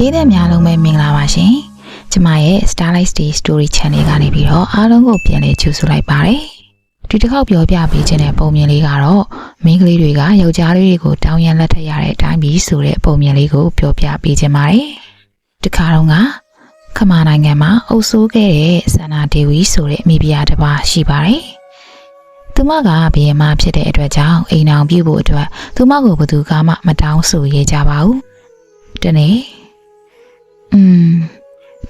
ပြည်သက်များလုံးပဲမင်္ဂလာပါရှင်ကျမရဲ့ Starlight Stay Story Channel ကနေပြီးတော့အားလုံးကိုပြန်လည်ကြိုဆိုလိုက်ပါတယ်ဒီတစ်ခေါက်ပြောပြပေးခြင်းတဲ့ပုံမြင်လေးကတော့မိန်းကလေးတွေကယောက်ျားလေးတွေကိုတောင်းရန်လက်ထပ်ရတဲ့အတိုင်းပြီးဆိုတဲ့ပုံမြင်လေးကိုပြောပြပေးခြင်းပါတယ်ဒီခါတော့ကခမာနိုင်ငံမှာအုပ်စိုးခဲ့တဲ့ဆန္နာဒေဝီဆိုတဲ့အမိဖုရားတစ်ပါးရှိပါတယ်သူမကဘီယမဖြစ်တဲ့အတွက်ကြောင့်အိမ်အောင်ပြုတ်ဖို့အတွက်သူမကိုဘယ်သူကမှမတောင်းဆိုရကြပါဘူး။ဒီနေ့ อืม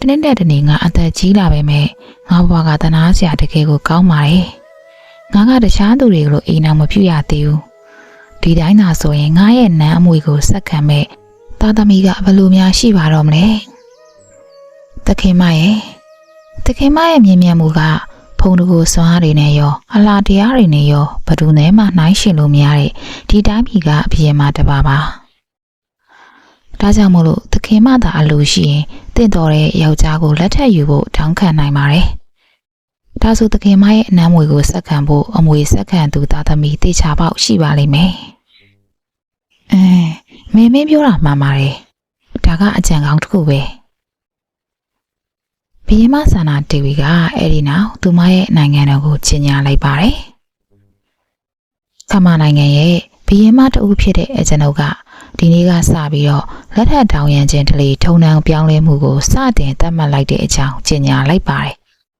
တနေ့တဲ့တနေ့ငါအသက်ကြီးလာပဲမဲ့ငါဘဝကတနာစရာတကယ်ကိုကောင်းပါတယ်။ငါကတခြားသူတွေကိုလိုအိမ်အောင်မပြုတ်ရသေးဘူး။ဒီတိုင်းသာဆိုရင်ငါရဲ့နန်းအမွေကိုစက္ကန့်မဲ့သားသမီးကဘယ်လိုများရှိပါတော့မလဲ။တခင်မရဲ့တခင်မရဲ့မြင်မြန်မှုကဖုံတကူစွမ်းအားတွေနဲ့ရောအလားတရားတွေနဲ့ရောဘယ်သူနဲ့မှနှိုင်းရှင်လို့မရတဲ့ဒီတိုင်းပြည်ကအပြည့်အမတပါပါ ဒါကြောင့်မို့လို့သခင်မသာအလိုရှိရင်တင့်တော်တဲ့ယောက်ျားကိုလက်ထပ်ယူဖို့တောင်းခံနိုင်ပါတယ်ဒါဆိုသခင်မရဲ့အနမ်းမွေကိုစက္ကန့်ဖို့အမွေစက္ကန့်သူသားသမီးတေချာပေါက်ရှိပါလိမ့်မယ်အဲမင်းမင်းပြောတာမှန်ပါတယ်ဒါကအကြံကောင်းတစ်ခုပဲဘီယမဆန္ဒတီဗီကအဲ့ဒီနောက်သူမရဲ့နိုင်ငံတော်ကိုကြီးညာလိုက်ပါတယ်။ခမနိုင်ငံရဲ့ဘီယမတအုပ်ဖြစ်တဲ့အကျွန်ုပ်က ဒီနေ့ကစပြီးတော့လက်ထပ်တောင်းရန်ခြင်းတလေထုံနှံပြောင်းလဲမှုကိုစတင်သတ်မှတ်လိုက်တဲ့အကြောင်းကြီးညာလိုက်ပါတယ်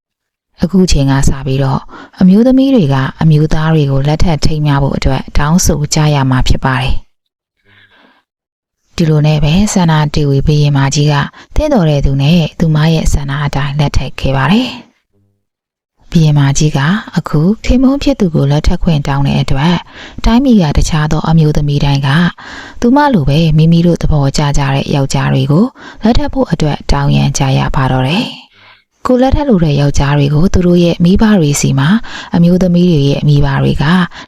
။အခုချိန်ကစပြီးတော့အမျိုးသမီးတွေကအမျိုးသားတွေကိုလက်ထပ်ထိမ်းမြဖို့အတွက်တောင်းဆိုကြရမှာဖြစ်ပါတယ်။ဒီလိုနဲ့ပဲဆန္ဒတီဝီဘီရင်မကြီးကတင့်တော်တဲ့သူနဲ့သူမရဲ့ဆန္ဒအတိုင်းလက်ထပ်ခဲ့ပါတယ်။ ဘီရင်မကြီးကအခုခေမုန်းဖြစ်သူကိုလက်ထပ်ခွင့်တောင်းတဲ့အတွက်တိုင်းပြည်ကတခြားသောအမျိုးသမီးတိုင်းကသူမလိုပဲမိမိတို့သဘောကျကြတဲ့ယောက်ျားတွေကိုလက်ထပ်ဖို့အတွက်တောင်းရန်ကြရပါတော့တယ်။ကိုလက်ထပ်လို့တဲ့ယောက်ျားတွေကိုသူတို့ရဲ့မိဘတွေစီမှာအမျိုးသမီးတွေရဲ့မိဘတွေက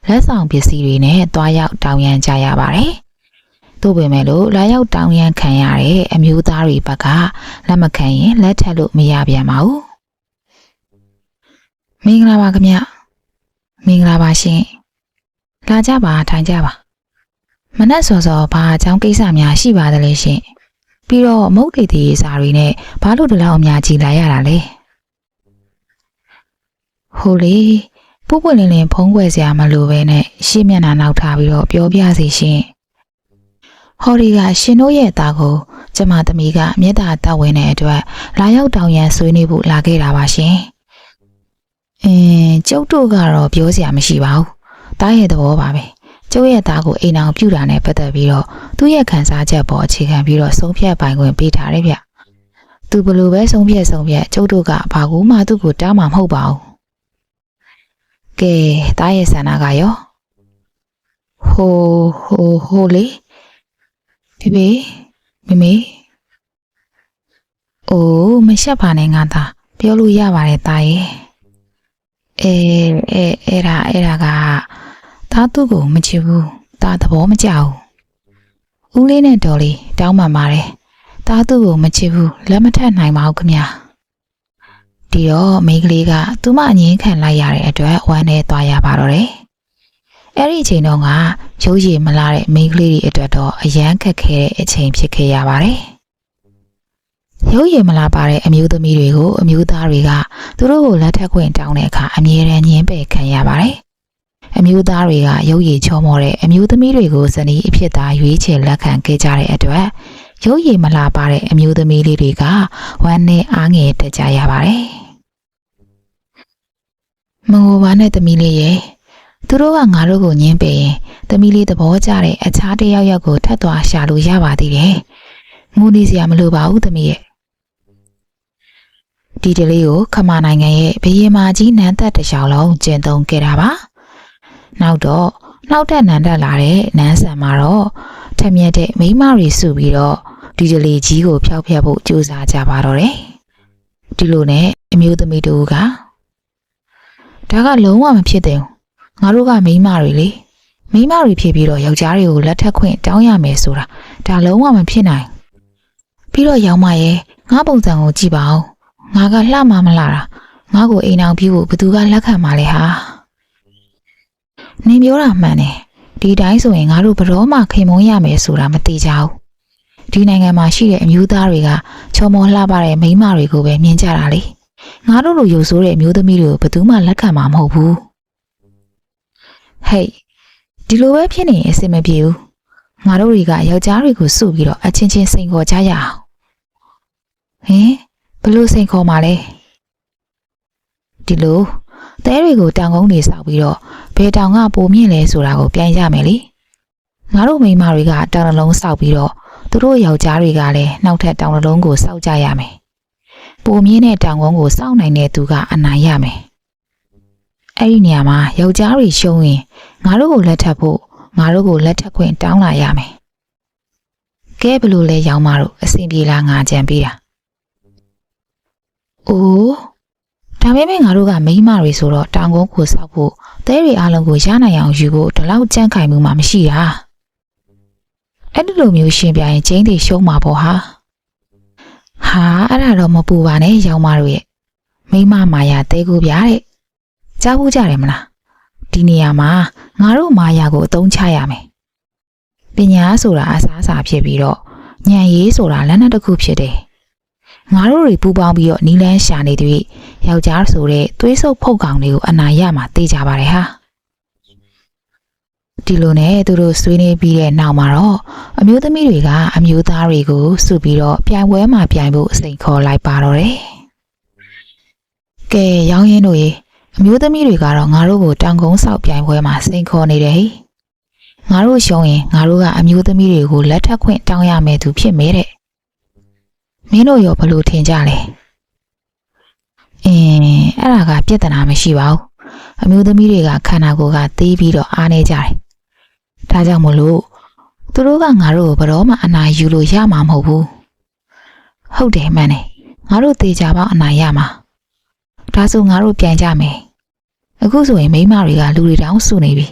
လက်ဆောင်ပစ္စည်းတွေနဲ့တွားရောက်တောင်းရန်ကြရပါတယ်။သို့ပေမဲ့လို့လာရောက်တောင်းရန်ခံရတဲ့အမျိုးသားတွေဘက်ကလက်မခံရင်လက်ထပ်လို့မရပြန်ပါဘူး မင်္ဂလာပါခင်ဗျမင်္ဂလာပါရှင်လာကြပါထိုင်ကြပါမနက်စောစောဘာအကြောင်းကိစ္စများရှိပါသလဲရှင်ပြီးတော့မုတ်တေတေစာတွေနဲ့ဘာလို့ဒီလောက်အများကြီးလာရတာလဲဟိုလေပူပွင့်လင်းလင်းဖုံးကွယ်စရာမလိုပဲနဲ့ရှေ့မျက်နှာနောက်ထားပြီးတော့ပြောပြစီရှင်ဟော်ဒီကရှင်တို့ရဲ့သားကိုကျမသမီးကမြေတာတောက်ဝင်တဲ့အတွက်လာရောက်တောင်ရန်ဆွေးနွေးဖို့လာခဲ့တာပါရှင်။ အင်းကျုပ်တို့ကတော့ပြောစရာမရှိပါဘူး။တားရဲ့သဘောပါပဲ။ကျုပ်ရဲ့သားကိုအိမ်အောင်ပြုတာနဲ့ပတ်သက်ပြီးတော့သူ့ရဲ့ခံစားချက်ပေါ်အခြေခံပြီးတော့ဆုံးဖြတ်ပိုင်ခွင့်ပေးထားတယ်ဗျ။သူဘလို့ပဲဆုံးဖြတ်ဆုံးဖြတ်ကျုပ်တို့ကဘာကူမှသူ့ကိုတားမှာမဟုတ်ပါဘူး။ကဲတားရဲ့ဆန္ဒကရောဟိုဟိုဟိုလေဖေဖေမမေအိုးမရှက်ပါနဲ့ငါသားပြောလို့ရပါတယ်သားရဲ့ အဲအဲအဲ့ဒါအဲ့ဒါကသားသူ့ကိုမချစ်ဘူးသားသဘောမကျဘူးဦးလေးနဲ့တော်လေးတောင်းပန်ပါတယ်သားသူ့ကိုမချစ်ဘူးလက်မထက်နိုင်ပါဘူးခမဒီတော့မိန်းကလေးကသူမအငင်းခံလိုက်ရတဲ့အတွက်ဝမ်းနဲ့သွားရပါတော့တယ်အဲ့ဒီအချိန်တော့ကရိုးရည်မလာတဲ့မိန်းကလေးတွေအတွက်တော့အရန်ခက်ခဲတဲ့အချိန်ဖြစ်ခဲ့ရပါတယ်။ ရိုးရည်မလာပါတဲ့အမျိုးသမီးတွေကိုအမျိုးသားတွေကသူတို့ကိုလက်ထပ်ခွင့်တောင်းတဲ့အခါအမြဲတမ်းညှင်းပယ်ခံရပါတယ်။အမျိုးသားတွေကရုပ်ရည်ချောမောတဲ့အမျိုးသမီးတွေကိုဇနီးအဖြစ်သာရွေးချယ်လက်ခံခဲ့ကြတဲ့အတွက်ရုပ်ရည်မလာပါတဲ့အမျိုးသမီးလေးတွေကဝမ်းနဲ့အားငယ်တက်ကြရပါတယ်။မငိုပါနဲ့သမီးလေးရဲ့သူတို့ကငါတို့ကိုညင်းပယ်ရင်သမီးလေးသဘောကျတဲ့အခြားတစ်ယောက်ယောက်ကိုထပ်သွားရှာလို့ရပါသေးတယ်။ငိုနေစရာမလိုပါဘူးသမီးရဲ့။ ဒီတလေးကိုခမနိုင်ငံရဲ့ဘရင်မာကြီးနန်းသက်တစ်လျှောက်လုံးကျင့်သုံးခဲ့တာပါ။နောက်တော့နောက်ထပ်နန်းတက်လာတဲ့နန်းဆန်မှာတော့ထက်မြက်တဲ့မိန်းမတွေစုပြီးတော့ဒီတလေးကြီးကိုဖျောက်ဖျက်ဖို့ကြိုးစားကြပါတော့တယ်။ဒီလိုနဲ့အမျိုးသမီးတို့ကဒါကလုံးဝမဖြစ်သေးဘူး။ငါတို့ကမိန်းမတွေလေမိန်းမတွေဖြစ်ပြီးတော့ယောက်ျားတွေကိုလက်ထပ်ခွင့်တောင်းရမယ်ဆိုတာဒါလုံးဝမဖြစ်နိုင် ပြီးတော့ရောင်မရဲ့ငါပုံစံကိုကြည့်ပါဦး ငါကလှမမလာတာငါကိုအိမ်အောင်ပြဖို့ဘသူကလက်ခံมาလဲဟာနင်ပြောတာမှန်တယ်ဒီတိုင်းဆိုရင်ငါတို့ဘရောမှခိမ်မုန်းရမယ်ဆိုတာမသိကြဘူးဒီနိုင်ငံမှာရှိတဲ့အမျိုးသားတွေကချော်မော်လှပတဲ့မိန်းမတွေကိုပဲမြင်ကြတာလေငါတို့လိုယူဆိုးတဲ့အမျိုးသမီးတွေကိုဘယ်သူမှလက်ခံမှာမဟုတ်ဘူးဟေးဒီလိုပဲဖြစ်နေရင်အဆင်မပြေဘူးငါတို့တွေကယောက်ျားတွေကိုစုပြီးတော့အချင်းချင်းစိန်ခေါ်ကြရအောင်ဟင် ဘလို့စိန်ခေါ်မှာလဲဒီလိုတဲတွေကိုတောင်ကုန်းတွေစောက်ပြီးတော့ဘယ်တောင်ကပိုမြင့်လဲဆိုတာကိုပြန်ရမယ်လေငါတို့မိန်းမတွေကတောင်နှလုံးစောက်ပြီးတော့သူတို့ယောက်ျားတွေကလည်းနောက်ထပ်တောင်နှလုံးကိုစောက်ကြရမယ်ပိုမြင့်တဲ့တောင်ကုန်းကိုစောက်နိုင်တဲ့သူကအနိုင်ရမယ်အဲ့ဒီနေရာမှာယောက်ျားတွေရှုံးရင်ငါတို့ကိုလက်ထပ်ဖို့ငါတို့ကိုလက်ထပ်ခွင့်တောင်းလာရမယ်ကဲဘလို့လဲရောင်းမတို့အဆင်ပြေလားငါကြံပေးတာ အိုးဒါပေမဲ့ငါတို့ကမိန်းမတွေဆိုတော့တောင်ကုန်းကိုစောက်ဖို့သဲတွေအားလုံးကိုရနိုင်အောင်ယူဖို့ဒီလောက်ကြမ်းခိုင်မှုမှမရှိတာအဲ့ဒီလိုမျိုးရှင်ပြရင်ကျင်းတွေရှုံးမှာပေါ့ဟာဟာအဲ့ဒါတော့မပူပါနဲ့ရောင်မတို့ရဲ့မိန်းမမာယာတဲကိုပြတဲ့ကြားဘူးကြတယ်မလားဒီနေရာမှာငါတို့မာယာကိုအသုံးချရမယ်ပညာဆိုတာအစားအစာဖြစ်ပြီးတော့ဉာဏ်ရေးဆိုတာလက်နက်တစ်ခုဖြစ်တယ် ငါတို့တွေပူပေါင်းပြီးတော့နီလန်းရှာနေသည်ယောက်ျားဆိုတဲ့သွေးဆုပ်ဖုတ်ကောင်တွေကိုအနာရမှာသိကြပါတယ်ဟာဒီလိုနဲ့သူတို့ဆွေးနွေးပြီးတဲ့နောက်မှာတော့အမျိုးသမီးတွေကအမျိုးသားတွေကိုစုပြီးတော့ပြိုင်ပွဲမှာပြိုင်ဖို့အစိန်ခေါ်လိုက်ပါတော့တယ်ကဲရောင်းရင်တို့ရေအမျိုးသမီးတွေကတော့ငါတို့ကိုတောင်ကုန်းဆောက်ပြိုင်ပွဲမှာစိန်ခေါ်နေတယ်ဟိငါတို့ရှုံးရင်ငါတို့ကအမျိုးသမီးတွေကိုလက်ထပ်ခွင့်တောင်းရမယ်သူဖြစ်မဲတဲ့ မင်းတို့ရောဘလို့ထင်ကြလဲအင်းအဲ့ဒါကပြဿနာမရှိပါဘူးအမျိုးသမီးတွေကခန္ဓာကိုယ်ကသေးပြီးတော့အားနေကြတယ်ဒါကြောင့်မလို့သူတို့ကငါတို့ကိုဘယ်တော့မှအနာယူလို့ရမှာမဟုတ်ဘူးဟုတ်တယ်မှန်တယ်ငါတို့သေချာပေါင်းအနာရမှာဒါဆိုငါတို့ပြန်ကြမယ်အခုဆိုရင်မိန်းမတွေကလူတွေတောင်စုနေပြီ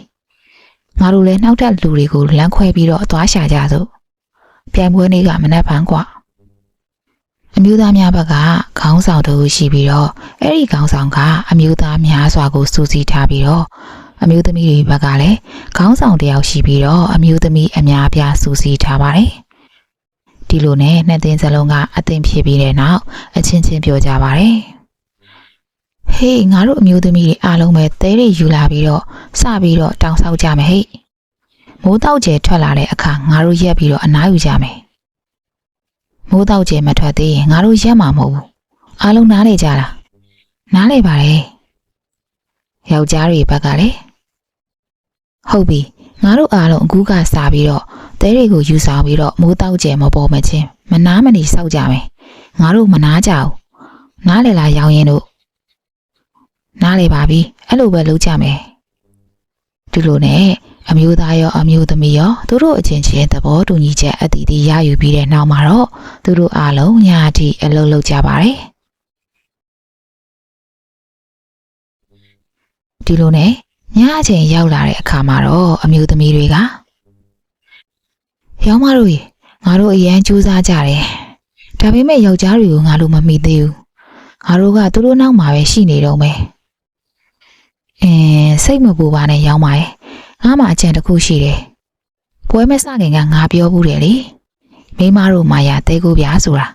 ငါတို့လည်းနောက်ထပ်လူတွေကိုလမ်းခွဲပြီးတော့သွားရှာကြစို့ပြိုင်ပွဲနေ့ကမနက်ဖန်กว่า အမျိုးသားများဘက်ကခေါင်းဆောင်တို့ရှိပြီးတော့အဲ့ဒီခေါင်းဆောင်ကအမျိုးသားများစွာကိုစူးစီးထားပြီးတော့အမျိုးသမီးတွေဘက်ကလည်းခေါင်းဆောင်တယောက်ရှိပြီးတော့အမျိုးသမီးအများအပြားစူးစီးထားပါတယ်ဒီလိုနဲ့နှစ်သိန်းစလုံးကအသင်ဖြစ်ပြီးတဲ့နောက်အချင်းချင်းပြောကြပါတယ်ဟေးငါတို့အမျိုးသမီးတွေအားလုံးပဲသဲတွေယူလာပြီးတော့စပြီးတော့တောင်းဆောက်ကြမယ်ဟဲ့မိုးတောက်ကျဲထွက်လာတဲ့အခါငါတို့ရက်ပြီးတော့အနားယူကြမယ် မိုးတောက်ကျဲမထွက်သေးရင်ငါတို့ရက်မှာမဟုတ်ဘူးအားလုံးနားလေကြလားနားလေပါတယ်ယောက်ျားတွေဘက်ကလည်းဟုတ်ပြီငါတို့အားလုံးအခုကစားပြီးတော့သဲတွေကိုယူဆောင်ပြီးတော့မိုးတောက်ကျဲမပေါ်မချင်းမနာမနေစောက်ကြမယ်ငါတို့မနာကြဘူးနားလေလားရောင်းရင်တို့နားလေပါပြီအဲ့လိုပဲလုပ်ကြမယ်ဒီလိုနဲ့ အမျိုးသားရောအမျိုးသမီးရောသူတို့အချင်းချင်းသဘောတူညီချက်အတီးတီးရယူပြီးတဲ့နောက်မှာတော့သူတို့အားလုံးညာအထိအလုပ်လုပ်ကြပါတယ်ဒီလိုနဲ့ညအချိန်ရောက်လာတဲ့အခါမှာတော့အမျိုးသမီးတွေကရောင်းမတို့ရေငါတို့အရန်ကြိုးစားကြတယ်ဒါပေမဲ့ယောက်ျားတွေကိုငါတို့မမိသေးဘူးငါတို့ကသူတို့နောက်မှာပဲရှိနေတော့မယ်အင်းစိတ်မပူပါနဲ့ရောင်းပါရဲ့ ငါမှအကြံတစ်ခုရှိတယ်ပွဲမစခင်ကငါပြောဘူးတယ်လေမိမတို့မာယာတဲကိုပြားဆိုတာ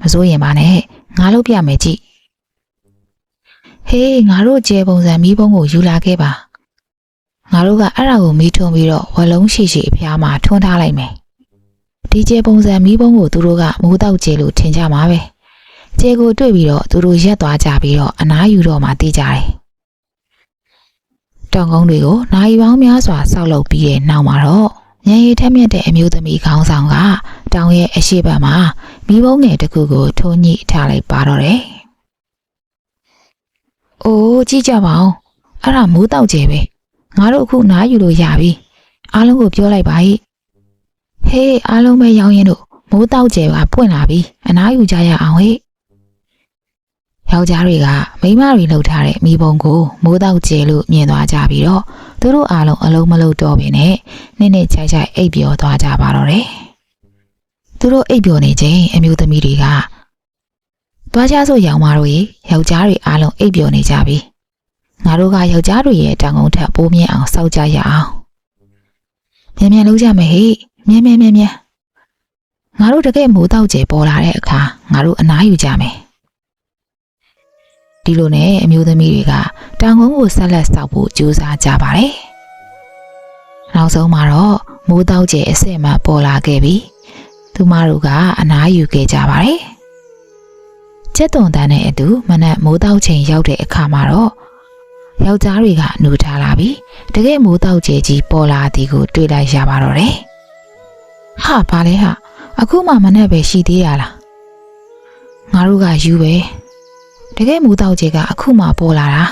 မစိုးရင်ပါနဲ့ငါလုပ်ပြမယ်ကြည့်ဟေးငါတို့ကျဲပုံစံမီးပုံးကိုယူလာခဲ့ပါငါတို့ကအဲ့ဒါကိုမီးထွန်းပြီးတော့ဝလုံးရှိရှိအဖျားမှာထွန်းထားလိုက်မယ်ဒီကျဲပုံစံမီးပုံးကိုသူတို့ကမိုးတောက်ကျဲလို့ထင်ကြမှာပဲကျဲကိုတွေ့ပြီးတော့သူတို့ရက်သွားကြပြီးတော့အနားယူတော့မှသိကြတယ် တောင်ကုန်းတွေကိုနိုင်ပေါင်းများစွာဆောက်လုပ်ပြီးတဲ့နောက်မှာတော့ညရည်ထက်မြက်တဲ့အမျိုးသမီးခေါင်းဆောင်ကတောင်ရဲ့အရှိတ်ဘက်မှာမိဘုံငယ်တစ်ခုကိုထိုးညှိထားလိုက်ပါတော့တယ်။အိုးကြည့်ကြပါဦး။အဲ့ဒါမိုးတောက်ကျဲပဲ။ငါတို့အခုနားယူလို့ရပြီ။အားလုံးကိုပြောလိုက်ပါဟိ။ဟေးအားလုံးပဲရောင်းရင်တို့မိုးတောက်ကျဲကပွင့်လာပြီ။အနားယူကြရအောင်ဟိ။ ယောက်ျားတွေကမိန်းမတွေလှုပ်ထားတဲ့မိဘုံကိုမိုးတောက်ကျဲလို့မြင်သွားကြပြီးတော့သူတို့အားလုံးအလုံးမလုံးတော့ပင်နဲ့နစ်နစ်ချိုက်ချိုက်အိပ်ပျော်သွားကြပါတော့တယ်။သူတို့အိပ်ပျော်နေချိန်အမျိုးသမီးတွေကသွားကြဆိုရောင်မတို့ရေယောက်ျားတွေအားလုံးအိပ်ပျော်နေကြပြီ။ငါတို့ကယောက်ျားတွေရဲ့တောင်ကုန်းထက်ပိုးမြင့်အောင်စောက်ကြရအောင်။မြန်မြန်လုပ်ကြမယ်ဟိ။မြန်မြန်မြန်မြန်ငါတို့တကယ်မိုးတောက်ကျပေါ်လာတဲ့အခါငါတို့အနားယူကြမယ် ဒီလိုနဲ့အမျိုးသမီးတွေကတောင်ကုန်းကိုဆက်လက်ဆောက်ဖို့ကြိုးစားကြပါတယ်နောက်ဆုံးမှာတော့မိုးတောက်ကျအစ်စ်မှပေါ်လာခဲ့ပြီးသူမတို့ကအနားယူခဲ့ကြပါတယ်ကျက်သွန်တန်းနဲ့အတူမနက်မိုးတောက်ချိန်ရောက်တဲ့အခါမှာတော့ယောက်ျားတွေကနှူထားလာပြီးတကယ်မိုးတောက်ကျကြီးပေါ်လာသည်ကိုတွေ့လိုက်ရပါတော့တယ်ဟာဘာလဲဟာအခုမှမနဲ့ပဲရှိသေးရလားငါတို့ကယူပဲ တကယ်မူတောက်ကြီးကအခုမှပေါ်လာတာ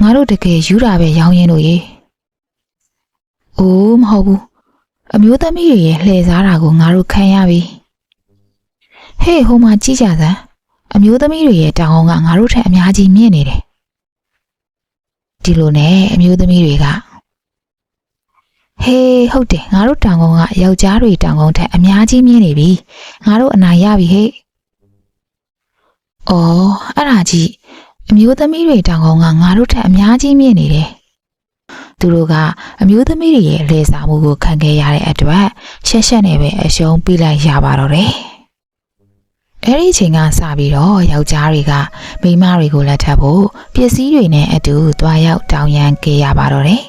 ငါတို့တကယ်ယူတာပဲရောင်းရင်လို့ရေအိုးမဟုတ်ဘူးအမျိုးသမီးတွေရဲ့လှည့်စားတာကိုငါတို့ခံရပြီဟေးဟိုမှာကြည့်ကြစမ်းအမျိုးသမီးတွေရဲ့တောင်အောင်ကငါတို့ထက်အများကြီးမြင့်နေတယ်ဒီလိုနဲ့အမျိုးသမီးတွေကဟေးဟုတ်တယ်ငါတို့တောင်ကုန်းကယောက်ျားတွေတောင်ကုန်းထက်အများကြီးမြင့်နေပြီငါတို့အနိုင်ရပြီဟဲ့ အော်အဲ့ဒါကြီးအမျိုးသမီးတွေတောင်ကုန်းကငါတို့ထက်အများကြီးမြင့်နေတယ်သူတို့ကအမျိုးသမီးတွေရဲ့လေစာမှုကိုခံခဲ့ရတဲ့အတွက်ရှက်ရှက်နဲ့ပဲအရှုံးပြလိုက်ရပါတော့တယ်အဲ့ဒီအချိန်ကစပြီးတော့ယောက်ျားတွေကမိန်းမတွေကိုလက်ထပ်ဖို့ပစ္စည်းတွေနဲ့အတူသွားရောက်တောင်းရန်ခဲ့ရပါတော့တယ်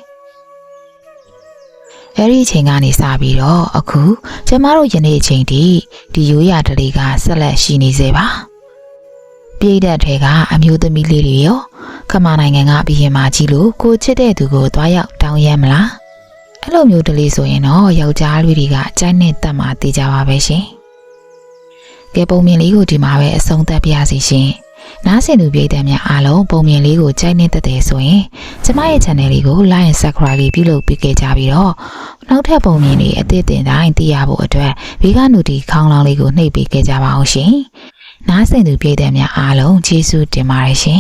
အဲ့ဒီအချိန်ကနေစပြီးတော့အခုကျမတို့ယနေ့အချိန်ထိဒီရိုးရာဓလေ့ကဆက်လက်ရှိနေစေပါ ပြည်သက်တွေကအမျိုးသမီးလေးတွေရောခမနိုင်ငံကဘီရင်မကြီးလို့ကိုချစ်တဲ့သူကိုသွားရောက်တောင်းရမ်းမလားအဲ့လိုမျိုးဓလေ့ဆိုရင်တော့ယောက်ျားလေးတွေကကြိုက်နဲ့တက်မှတေးကြပါပဲရှင်ကဲပုံမြင်လေးကိုဒီမှာပဲအဆုံးသတ်ပြရစီရှင်နားဆင်သူပြည်သက်များအားလုံးပုံမြင်လေးကိုကြိုက်နဲ့တက်တယ်ဆိုရင်ကျမရဲ့ channel လေးကို like and subscribe လေးပြုလုပ်ပေးခဲ့ကြပြီးတော့နောက်ထပ်ပုံမြင်လေးအသစ်တင်တိုင်းသိရဖို့အတွက်ဘေးကနူတီခေါင်းလောင်းလေးကိုနှိပ်ပေးခဲ့ကြပါအောင်ရှင် နားဆင်သူပြည်သက်များအားလုံးကျေးဇူးတင်ပါတယ်ရှင်